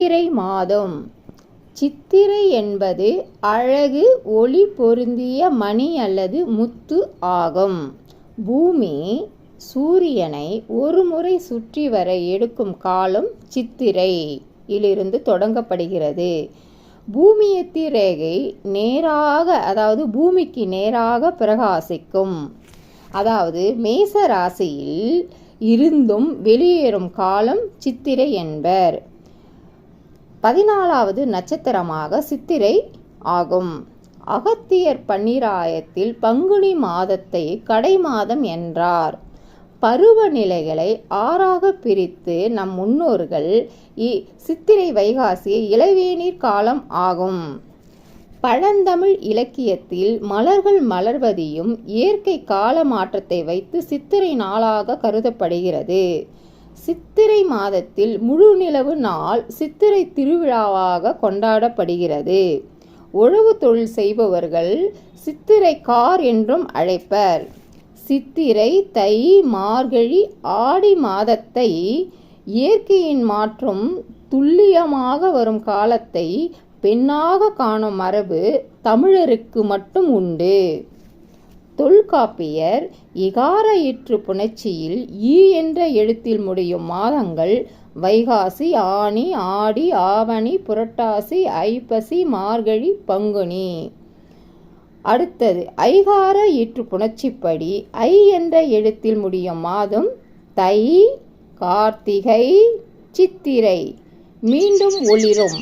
சித்திரை மாதம். சித்திரை என்பது அழகு ஒளி பொருந்திய மணி அல்லது முத்து ஆகும். பூமி சூரியனை ஒருமுறை சுற்றி வர எடுக்கும் காலம் சித்திரை இலிருந்து தொடங்கப்படுகிறது. பூமியத்தி ரேகை நேராக அதாவது பூமிக்கு நேராக பிரகாசிக்கும். அதாவது மேச ராசியில் இருந்தும் வெளியேறும் காலம் சித்திரை என்பர். பதினாலாவது நட்சத்திரமாக சித்திரை ஆகும். அகத்தியர் பன்னிராயத்தில் பங்குனி மாதத்தை கடை மாதம் என்றார். பருவநிலைகளை ஆறாக பிரித்து நம் முன்னோர்கள் இ சித்திரை வைகாசிய இளவேநீர் காலம் ஆகும். பழந்தமிழ் இலக்கியத்தில் மலர்கள் மலர்வதையும் இயற்கை கால மாற்றத்தை வைத்து சித்திரை நாளாக கருதப்படுகிறது. சித்திரை மாதத்தில் முழு நிலவு நாள் சித்திரை திருவிழாவாக கொண்டாடப்படுகிறது. உழவு தொழில் செய்பவர்கள் சித்திரை கார் என்றும் அழைப்பர். சித்திரை தை மார்கழி ஆடி மாதத்தை இயற்கையின் மாற்றம் துல்லியமாக வரும் காலத்தை பெண்ணாக காணும் மரபு தமிழருக்கு மட்டும் உண்டு. தொல்காப்பியர் இகார இற்று புணர்ச்சியில் ஈ என்ற எழுத்தில் முடியும் மாதங்கள் வைகாசி ஆனி ஆடி ஆவணி புரட்டாசி ஐப்பசி மார்கழி பங்குனி. அடுத்தது ஐகார இற்று புணர்ச்சிப்படி ஐ என்ற எழுத்தில் முடியும் மாதம் தை கார்த்திகை சித்திரை. மீண்டும் ஒளிரும்.